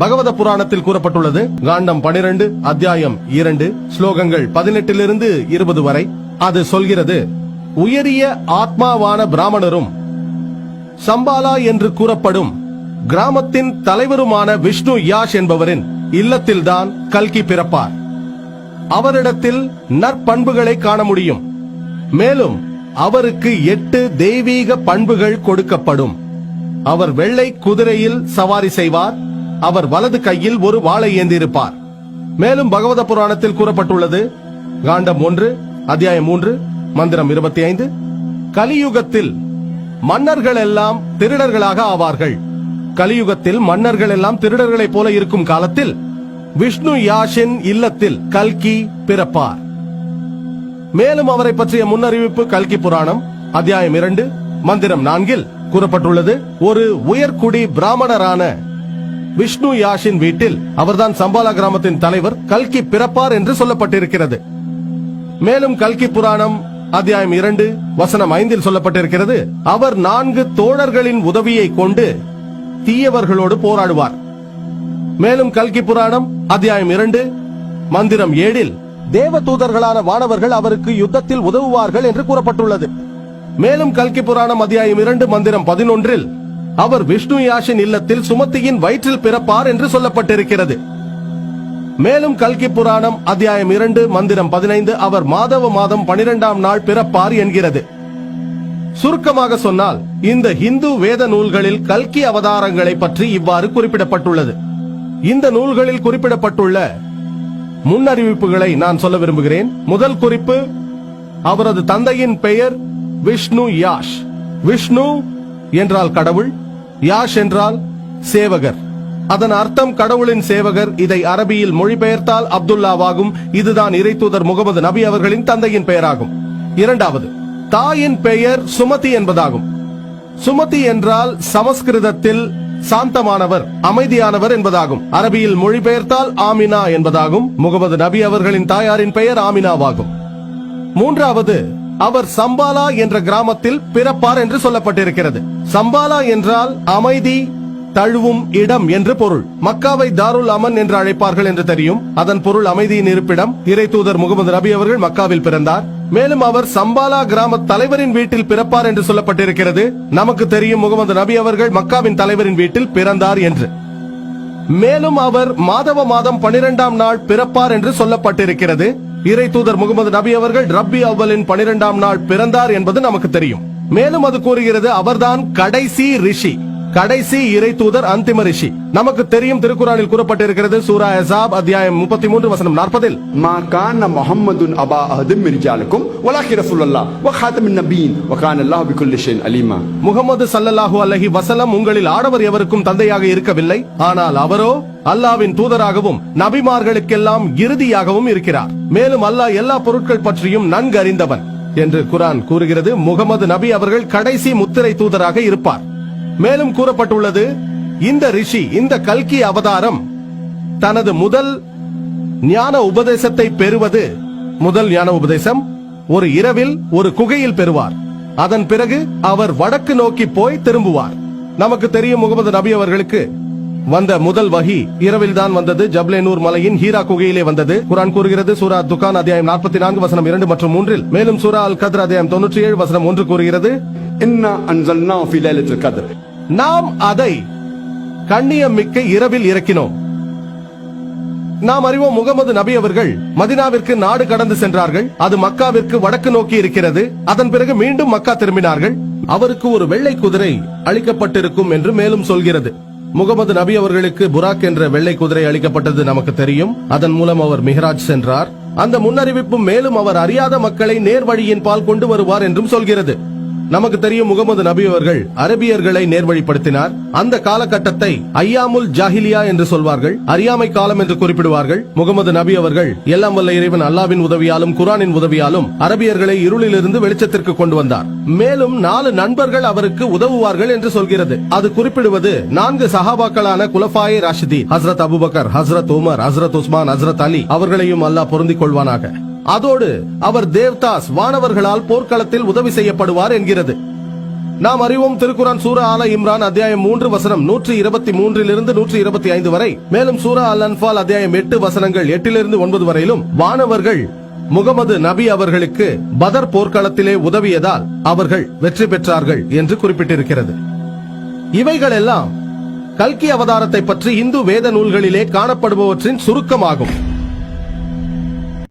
பகவத புராணத்தில் கூறப்பட்டுள்ளது. காண்டம் பனிரெண்டு அத்தியாயம் இரண்டு ஸ்லோகங்கள் பதினெட்டிலிருந்து இருபது வரை. அது சொல்கிறது உயரிய ஆத்மாவான பிராமணரும் சம்பாலா என்று கூறப்படும் கிராமத்தின் தலைவருமான விஷ்ணு யாஷ் என்பவரின் இல்லத்தில்தான் கல்கி பிறப்பார். அவரிடத்தில் நற்பண்புகளை காண முடியும். மேலும் அவருக்கு எட்டு தெய்வீக பண்புகள் கொடுக்கப்படும். அவர் வெள்ளை குதிரையில் சவாரி செய்வார். அவர் வலது கையில் ஒரு வாளை ஏந்தியிருப்பார் மேலும் பகவத புராணத்தில் கூறப்பட்டுள்ளது காண்டம் ஒன்று அத்தியாயம் மூன்று மந்திரம் இருபத்தி ஐந்து கலியுகத்தில் மன்னர்கள் எல்லாம் திருடர்களாக ஆவார்கள். கலியுகத்தில் மன்னர்கள் எல்லாம் திருடர்களைப் போல இருக்கும் காலத்தில் விஷ்ணு யாஷின் இல்லத்தில் கல்கி பிறப்பார். மேலும் அவரை பற்றிய முன்னறிவிப்பு கல்கி புராணம் அத்தியாயம் இரண்டு மந்திரம் நான்கில் கூறப்பட்டுள்ளது ஒரு உயர்குடி பிராமணரான விஷ்ணு யாஷின் வீட்டில் அவர்தான் சம்பாலா கிராமத்தின் தலைவர் கல்கி பிறப்பார் என்று சொல்லப்பட்டிருக்கிறது. மேலும் கல்கி புராணம் அத்தியாயம் இரண்டு வசனம் ஐந்தில் சொல்லப்பட்டிருக்கிறது அவர் நான்கு தோழர்களின் உதவியை கொண்டு தீயவர்களோடு போராடுவார். மேலும் கல்கி புராணம் அத்தியாயம் இரண்டு மந்திரம் ஏழில் தேவ தூதர்களான வானவர்கள் அவருக்கு யுத்தத்தில் உதவுவார்கள் என்று கூறப்பட்டுள்ளது. மேலும் கல்கி புராணம் அத்தியாயம் இரண்டு மந்திரம் பதினொன்றில் அவர் விஷ்ணு யாஷின் இல்லத்தில் சுமத்தியின் வயிற்றில் பிறப்பார் என்று சொல்லப்பட்டிருக்கிறது. மேலும் கல்கி புராணம் அத்தியாயம் இரண்டு மந்திரம் பதினைந்து அவர் மாதவ மாதம் பனிரெண்டாம் நாள் பிறப்பார் என்கிறது. சுருக்கமாக சொன்னால் இந்த இந்து வேத நூல்களில் கல்கி அவதாரங்களை பற்றி இவ்வாறு குறிப்பிடப்பட்டுள்ளது. இந்த நூல்களில் குறிப்பிடப்பட்டுள்ள முன்னறிவிப்புகளை நான் சொல்ல விரும்புகிறேன். முதல் குறிப்பு அவரது தந்தையின் பெயர் விஷ்ணு யாஷ். விஷ்ணு என்றால் கடவுள் யாஷ் என்றால் சேவகர். அதன் அர்த்தம் கடவுளின் சேவகர் இதை அரபியில் மொழிபெயர்த்தால் அப்துல்லாவாகும். இதுதான் இறைத்தூதர் முகமது நபி அவர்களின் தந்தையின் பெயராகும். இரண்டாவது தாயின் பெயர் சுமதி என்பதாகும். சுமதி என்றால் சமஸ்கிருதத்தில் சாந்தமானவர் அமைதியானவர் என்பதாகும். அரபியில் மொழிபெயர்த்தால் ஆமினா என்பதாகும். முகமது நபி அவர்களின் தாயாரின் பெயர் ஆமினாவாகும். மூன்றாவது அவர் சம்பாலா என்ற கிராமத்தில் பிறப்பார் என்று சொல்லப்பட்டிருக்கிறது. சம்பாலா என்றால் அமைதி தழுவும் இடம் என்று பொருள். மக்காவை தாருல் அமன் என்று அழைப்பார்கள் என்று தெரியும். அதன் பொருள் அமைதியின் இருப்பிடம். இறை தூதர் முகமது நபி அவர்கள் மக்காவில் பிறந்தார். மேலும் அவர் சம்பாலா கிராம தலைவரின் வீட்டில் பிறப்பார் என்று சொல்லப்பட்டிருக்கிறது. நமக்கு தெரியும் முகமது நபி அவர்கள் மக்காவின் தலைவரின் வீட்டில் பிறந்தார் என்று. மேலும் அவர் மாதவ மாதம் பனிரெண்டாம் நாள் பிறப்பார் என்று சொல்லப்பட்டிருக்கிறது. இறை தூதர் முகமது நபி அவர்கள் ரப்பி அவ்வலின் பனிரெண்டாம் நாள் பிறந்தார் என்பது நமக்கு தெரியும். மேலும் அது கூறுகிறது அவர்தான் கடைசி ரிஷி. கடைசி இறை தூதர் அந்திம ரிஷி. நமக்கு தெரியும் திருக்குறானில் கூறப்பட்டிருக்கிறது சூரா ஹசாப் அத்தியாயம் முப்பத்தி மூன்று வசனம் நாற்பதில். மா கான முஹம்மதுன் அபா அஹதும் மிர்ஜாலுக்கும் வலாஹி ரசூலுல்லாஹ் வ ஹாதமின் நபியின் அல்லாஹ் பிகுல்லி அலிமா முகமது சல்லல்லாஹு அல்லஹி வசலம் உங்களில் ஆடவர் எவருக்கும் தந்தையாக இருக்கவில்லை ஆனால் அவரோ அல்லாவின் தூதராகவும் நபிமார்களுக்கெல்லாம் இறுதியாகவும் இருக்கிறார் மேலும் அல்லாஹ் எல்லா பொருட்கள் பற்றியும் நன்கு அறிந்தவன் என்று குரான் கூறுகிறது முகமது நபி அவர்கள் கடைசி முத்திரை தூதராக இருப்பார் மேலும் கூறப்பட்டுள்ளது இந்த ரிஷி இந்த கல்கி அவதாரம் தனது முதல் ஞான உபதேசத்தை பெறுவது. முதல் ஞான உபதேசம் ஒரு இரவில் ஒரு குகையில் பெறுவார். அதன் பிறகு அவர் வடக்கு நோக்கி போய் திரும்புவார். நமக்கு தெரியும் முகமது நபி அவர்களுக்கு வந்த முதல் வகி இரவில் தான் வந்தது. ஜப்லேனூர் மலையின் ஹீரா குகையிலே வந்தது. குரான் கூறுகிறது சூரா துகான் அத்தியாயம் நாற்பத்தி நான்கு வசனம் இரண்டு மற்றும் மூன்றில் மேலும் சூரா அல் கத்ர் அத்தியாயம் தொன்னூற்றி ஏழு வசனம் ஒன்று கூறுகிறது நாம் அதை கண்ணியமிக்க இரவில் இறக்கினோம். நாம் அறிவோம் முகமது நபி அவர்கள் மதினாவிற்கு நாடு கடந்து சென்றார்கள். அது மக்காவிற்கு வடக்கு நோக்கி இருக்கிறது. அதன் பிறகு மீண்டும் மக்கா திரும்பினார்கள். அவருக்கு ஒரு வெள்ளை குதிரை அளிக்கப்பட்டிருக்கும் என்று மேலும் சொல்கிறது. முகமது நபி அவர்களுக்கு புராக் என்ற வெள்ளை குதிரை அளிக்கப்பட்டது நமக்கு தெரியும். அதன் மூலம் அவர் மிஹராஜ் சென்றார். அந்த முன்னறிவிப்பு மேலும் அவர் அறியாத மக்களை நேர்வழியின் பால் கொண்டு வருவார் என்றும் சொல்கிறது. நமக்கு தெரியும் முகமது நபி அவர்கள் அரபியர்களை நேர்வழிப்படுத்தினார். அந்த காலகட்டத்தை ஐயாமுல் ஜாஹிலியா என்று சொல்வார்கள். அறியாமை காலம் என்று குறிப்பிடுவார்கள். முகமது நபி அவர்கள் எல்லாம் வல்ல இறைவன் அல்லாவின் உதவியாலும் குரானின் உதவியாலும் அரபியர்களை இருளிலிருந்து வெளிச்சத்திற்கு கொண்டு வந்தார். மேலும் நாலு நண்பர்கள் அவருக்கு உதவுவார்கள் என்று சொல்கிறது. அது குறிப்பிடுவது நான்கு சஹாபாக்களான குலஃபாயே ராஷிதி Hazrat Abu Bakr Hazrat Umar Hazrat Usman Hazrat Ali அவர்களையும் அல்லாஹ் பொருந்திக் கொள்வானாக. அதோடு அவர் தேவ்தாஸ் வானவர்களால் போர்க்களத்தில் உதவி செய்யப்படுவார் என்கிறது. நாம் அறிவோம் திருக்குரான் சூரா ஆல இம்ரான் அத்தியாயம் மூன்று வசனம் நூற்றி இருபத்தி மூன்றிலிருந்து நூற்றி இருபத்தி ஐந்து வரை. மேலும் சூரா அல் அன்பால் அத்தியாயம் எட்டு வசனங்கள் எட்டிலிருந்து ஒன்பது வரையிலும் வானவர்கள் முகமது நபி அவர்களுக்கு பதர் போர்க்களத்திலே உதவியதால் அவர்கள் வெற்றி பெற்றார்கள் என்று குறிப்பிட்டிருக்கிறது. இவைகள் எல்லாம் கல்கி அவதாரத்தை பற்றி இந்து வேத நூல்களிலே காணப்படுபவற்றின் சுருக்கமாகும்.